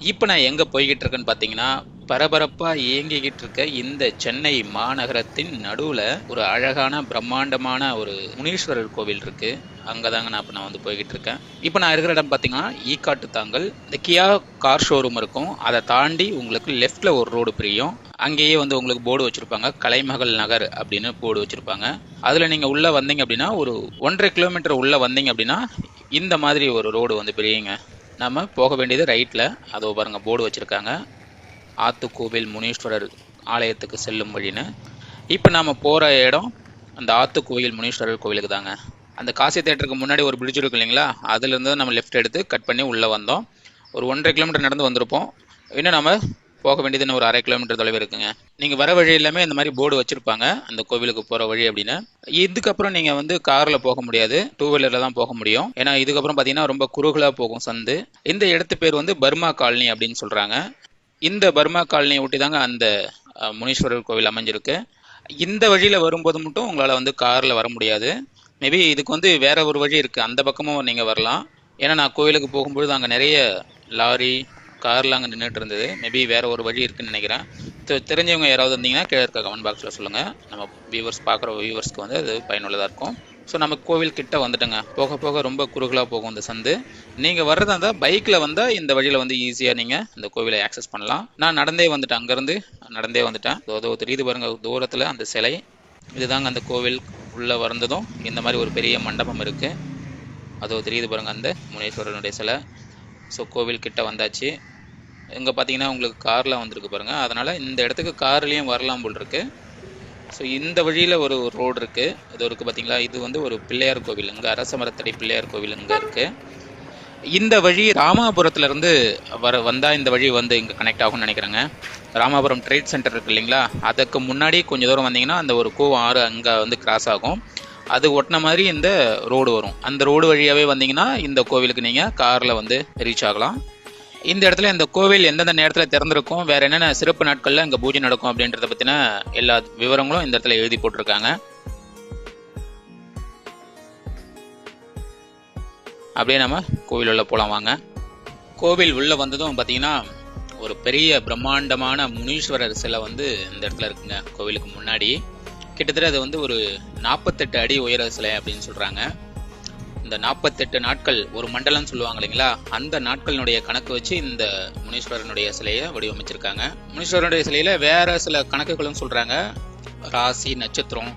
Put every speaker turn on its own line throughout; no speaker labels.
இப்போ நான் எங்கே போய்கிட்டு இருக்கேன்னு பார்த்தீங்கன்னா பரபரப்பாக இயங்கிக்கிட்டு இருக்க இந்த சென்னை மாநகரத்தின் நடுவில் ஒரு அழகான பிரம்மாண்டமான ஒரு முனீஸ்வரர் கோவில் இருக்கு. அங்கே தாங்க நான் இப்போ நான் வந்து போய்கிட்டு இருக்கேன். இப்போ நான் இருக்கிற இடம் பார்த்தீங்கன்னா ஈக்காட்டு தாங்கல். இந்த கியா கார் ஷோரூம் இருக்கும். அதை தாண்டி உங்களுக்கு லெஃப்டில் ஒரு ரோடு பிரியும். அங்கேயே வந்து உங்களுக்கு போர்டு வச்சுருப்பாங்க. கலைமகள் நகர் அப்படின்னு போர்டு வச்சுருப்பாங்க. அதில் நீங்கள் உள்ளே வந்தீங்க அப்படின்னா ஒரு ஒன்றரை கிலோமீட்டர் உள்ளே வந்தீங்க அப்படின்னா இந்த மாதிரி ஒரு ரோடு வந்து பிரியுங்க. நம்ம போக வேண்டியது ரைட்டில் அதோ பாருங்கள் போர்டு வச்சுருக்காங்க. ஆத்துக்கோவில் முனீஸ்வரர் ஆலயத்துக்கு செல்லும் வழின்னு. இப்போ நாம் போகிற இடம் அந்த ஆத்துக்கோவில் முனீஸ்வரர் கோவிலுக்கு தாங்க. அந்த காசி தேட்டருக்கு முன்னாடி ஒரு பிரிட்ஜ் இருக்கு இல்லைங்களா? அதுலேருந்து நம்ம லெஃப்ட் எடுத்து கட் பண்ணி உள்ளே வந்தோம். ஒரு ஒன்றரை கிலோமீட்டர் நடந்து வந்திருப்போம். இன்னும் நம்ம போக வேண்டியதுன்னு ஒரு அரை கிலோமீட்டர் தொலைவு இருக்குங்க. நீங்கள் வர வழி எல்லாமே இந்த மாதிரி போர்டு வச்சுருப்பாங்க. அந்த கோவிலுக்கு போகிற வழி அப்படின்னு. இதுக்கப்புறம் நீங்கள் வந்து காரில் போக முடியாது. டூ வீலரில் தான் போக முடியும். ஏன்னா இதுக்கப்புறம் பார்த்தீங்கன்னா ரொம்ப குறுகலாக போகும் சந்து. இந்த இடத்து பேர் வந்து பர்மா காலனி அப்படின்னு சொல்கிறாங்க இந்த பர்மா காலனியை ஒட்டி தாங்க அந்த முனீஸ்வரர் கோவில் அமைஞ்சிருக்கு. இந்த வழியில் வரும்போது மட்டும் உங்களால் வந்து காரில் வர முடியாது. மேபி இதுக்கு வந்து வேற ஒரு வழி இருக்குது அந்த பக்கமும் நீங்கள் வரலாம். ஏன்னா நான் கோவிலுக்கு போகும்பொழுது அங்கே நிறைய லாரி கார்லாம் அங்கே நின்றுட்டு இருந்தது. மேபி வேறு ஒரு வழி இருக்குன்னு நினைக்கிறேன். தெரிஞ்சவங்க யாராவது இருந்தீங்கன்னா கீழே இருக்க கமெண்ட் பாக்ஸில் சொல்லுங்கள் நம்ம வியூவர்ஸ் பார்க்குற வியூவர்ஸ்க்கு வந்து அது பயனுள்ளதாக இருக்கும். ஸோ நம்ம கோவில் கிட்ட வந்துட்டோங்க. போக போக ரொம்ப குறுகலாக போகும் இந்த சந்து. நீங்கள் வர்றதா இருந்தால் பைக்கில் வந்தால் இந்த வழியில் வந்து ஈஸியாக நீங்கள் இந்த கோவிலை ஆக்சஸ் பண்ணலாம். நான் நடந்தே வந்துட்டேன். அங்கேருந்து நடந்தே வந்துட்டேன். அதோ தெரியுது பாருங்க தூரத்தில் அந்த சிலை. இதுதாங்க அந்த கோவில் உள்ளே வந்ததும் இந்த மாதிரி ஒரு பெரிய மண்டபம் இருக்குது அதோ தெரியுது பாருங்கள் அந்த முனீஸ்வரனுடைய சிலை. ஸோ கோவில் கிட்ட வந்தாச்சு. இங்கே பார்த்தீங்கன்னா உங்களுக்கு கார்லாம் வந்திருக்கு பாருங்கள் அதனால் இந்த இடத்துக்கு கார்லேயும் வரலாம் போல் இருக்கு. ஸோ இந்த வழியில் ஒரு ரோடு இருக்குது இது இருக்குது பார்த்தீங்களா இது வந்து ஒரு பிள்ளையார் கோவில். இங்கே அரச மரத்தடி பிள்ளையார் கோவில் இங்கே இருக்குது இந்த வழி ராமாபுரத்துலேருந்து வர வந்தால் இந்த வழி வந்து இங்கே கனெக்ட் ஆகும்னு நினைக்கிறேங்க. ராமாபுரம் ட்ரேட் சென்டர் இருக்குது இல்லைங்களா? அதுக்கு முன்னாடி கொஞ்சம் தூரம் வந்தீங்கன்னா அந்த ஒரு கூவம் ஆறு அங்கே வந்து கிராஸ் ஆகும். அது ஒட்டின மாதிரி இந்த ரோடு வரும். அந்த ரோடு வழியாகவே வந்தீங்கன்னா இந்த கோவிலுக்கு நீங்கள் காரில் வந்து ரீச் ஆகலாம். இந்த இடத்துல இந்த கோவில் எந்தெந்த நேரத்தில் திறந்திருக்கும் வேற என்னென்ன சிறப்பு நாட்களில் இங்கே பூஜை நடக்கும் அப்படின்றத பற்றின எல்லா விவரங்களும் இந்த இடத்துல எழுதி போட்டிருக்காங்க. அப்படியே நம்ம கோவில் உள்ள போகலாம் வாங்க. கோவில் உள்ளே வந்ததும் பார்த்தீங்கன்னா ஒரு பெரிய பிரம்மாண்டமான முனீஸ்வரர் சிலை வந்து இந்த இடத்துல இருக்குங்க கோவிலுக்கு முன்னாடி. கிட்டத்தட்ட அது வந்து ஒரு நாற்பத்தெட்டு அடி உயர சிலை அப்படின்னு சொல்கிறாங்க இந்த நாற்பத்தெட்டு நாட்கள் ஒரு மண்டலம் சொல்லுவாங்க இல்லைங்களா? அந்த நாட்களினுடைய கணக்கு வச்சு இந்த முனீஸ்வரனுடைய சிலையை வடிவமைச்சிருக்காங்க. முனீஸ்வரனுடைய சிலையில வேற சில கணக்குகளும் சொல்றாங்க. ராசி நட்சத்திரம்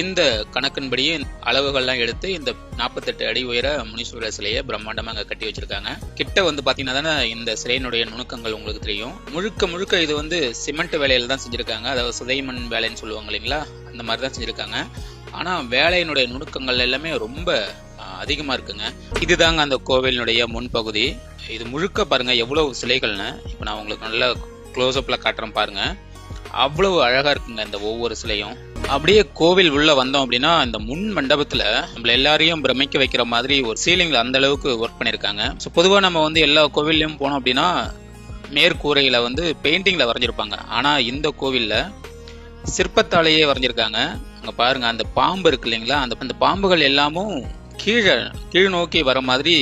இந்த கணக்கின்படியே அளவுகள்லாம் எடுத்து இந்த நாற்பத்தெட்டு அடி உயர முனீஸ்வரர் சிலையை பிரம்மாண்டமாக கட்டி வச்சிருக்காங்க. கிட்ட வந்து பாத்தீங்கன்னா தானே இந்த சிலையினுடைய நுணுக்கங்கள் உங்களுக்கு தெரியும். முழுக்க முழுக்க இது வந்து சிமெண்ட் வேலையில தான் செஞ்சிருக்காங்க. அதாவது சுதைமண் வேலைன்னு சொல்லுவாங்க இல்லைங்களா? அந்த மாதிரி தான் செஞ்சிருக்காங்க. ஆனா வேலையினுடைய நுணுக்கங்கள் எல்லாமே ரொம்ப அதிகமாக இருக்குங்க. இதுதாங்க அந்த கோவிலினுடைய முன்பகுதி. இது முழுக்க பாருங்க எவ்வளவு சிலைகள்னு. இப்போ நான் உங்களுக்கு நல்ல க்ளோஸ்அப்பில் காட்டுறேன் பாருங்க. அவ்வளவு அழகாக இருக்குங்க இந்த ஒவ்வொரு சிலையும். அப்படியே கோவில் உள்ள வந்தோம் அப்படின்னா இந்த முன் மண்டபத்துல நம்மள எல்லாரையும் பிரமிக்க வைக்கிற மாதிரி ஒரு சீலிங்ல அந்த அளவுக்கு ஒர்க் பண்ணிருக்காங்க. ஸோ பொதுவா நம்ம வந்து எல்லா கோவில்லையும் போனோம் அப்படின்னா மேற்கூரையில வந்து பெயிண்டிங்ல வரைஞ்சிருப்பாங்க. ஆனா இந்த கோவில்ல சிற்பத்தாலேயே வரைஞ்சிருக்காங்க. அங்க பாருங்க அந்த பாம்பு இருக்கு இல்லைங்களா? அந்த அந்த பாம்புகள் எல்லாமும் கீழே கீழ் நோக்கி வர மாதிரி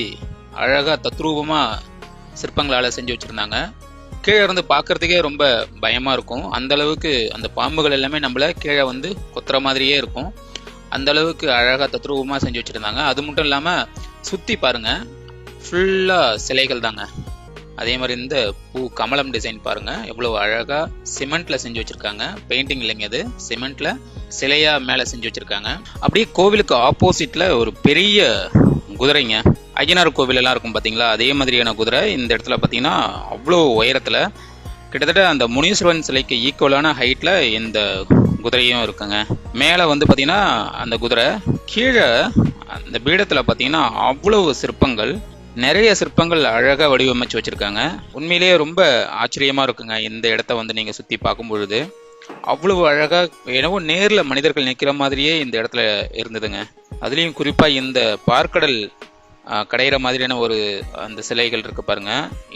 அழகாக தத்ரூபமாக சிற்பங்களால் செஞ்சு வச்சுருந்தாங்க. கீழே இருந்து பார்க்கறதுக்கே ரொம்ப பயமாக இருக்கும். அந்த அளவுக்கு அந்த பாம்புகள் எல்லாமே நம்மள கீழே வந்து கொத்துற மாதிரியே இருக்கும். அந்த அளவுக்கு அழகாக தத்ரூபமாக செஞ்சு வச்சுருந்தாங்க. அது மட்டும் இல்லாமல் சுற்றி பாருங்க ஃபுல்லாக சிலைகள் தாங்க. அதே மாதிரி இந்த பூ கமலம் டிசைன் பாருங்க. எவ்வளவு அழகா சிமெண்ட்ல செஞ்சு வச்சிருக்காங்க. பெயிண்டிங் இல்லைங்க அது சிமெண்ட்ல சிலையா மேல செஞ்சு வச்சிருக்காங்க. அப்படியே கோவிலுக்கு ஆப்போசிட்ல ஒரு பெரிய குதிரைங்க. ஐயனார் கோவில் எல்லாம் இருக்கும் பாத்தீங்களா? அதே மாதிரியான குதிரை இந்த இடத்துல பாத்தீங்கன்னா அவ்வளோ உயரத்துல கிட்டத்தட்ட அந்த முனீஸ்வரன் சிலைக்கு ஈக்குவலான ஹைட்ல இந்த குதிரையும் இருக்குங்க. மேலே வந்து பாத்தீங்கன்னா அந்த குதிரை கீழே அந்த பீடத்துல பாத்தீங்கன்னா அவ்வளவு சிற்பங்கள் நிறைய சிற்பங்கள் அழகாக வடிவமைச்சு வச்சுருக்காங்க. உண்மையிலேயே ரொம்ப ஆச்சரியமாக இருக்குங்க இந்த இடத்த வந்து நீங்கள் சுற்றி பார்க்கும் பொழுது அவ்வளவு அழகாக என்னவோ நேரில் மனிதர்கள் நிற்கிற மாதிரியே இந்த இடத்துல இருந்ததுங்க. அதுலேயும் குறிப்பாக இந்த பார்க்கடல் கடையிற மாதிரியான ஒரு அந்த சிலைகள் இருக்கு பாருங்க.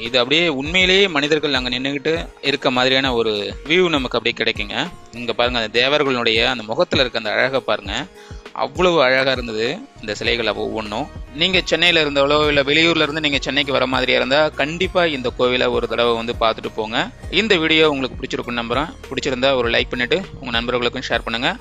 இது அப்படியே உண்மையிலேயே மனிதர்கள் அங்கே நின்றுக்கிட்டு இருக்க மாதிரியான ஒரு வியூ நமக்கு அப்படியே கிடைக்குங்க. இங்கே பாருங்க அந்த தேவர்களுடைய அந்த முகத்தில் இருக்க அந்த அழகை பாருங்க. அவ்வளவு அழகா இருந்தது இந்த சிலைகள் ஒவ்வொன்றும். நீங்க சென்னையில இருந்தாலோ இல்ல வெளியூர்ல இருந்து நீங்க சென்னைக்கு வர மாதிரியா இருந்தா கண்டிப்பா இந்த கோவிலை ஒரு தடவை வந்து பார்த்துட்டு போங்க. இந்த வீடியோ உங்களுக்கு பிடிச்சிருக்குன்னு நம்புறேன். பிடிச்சிருந்தா ஒரு லைக் பண்ணிட்டு உங்க நண்பர்களுக்கும் ஷேர் பண்ணுங்க.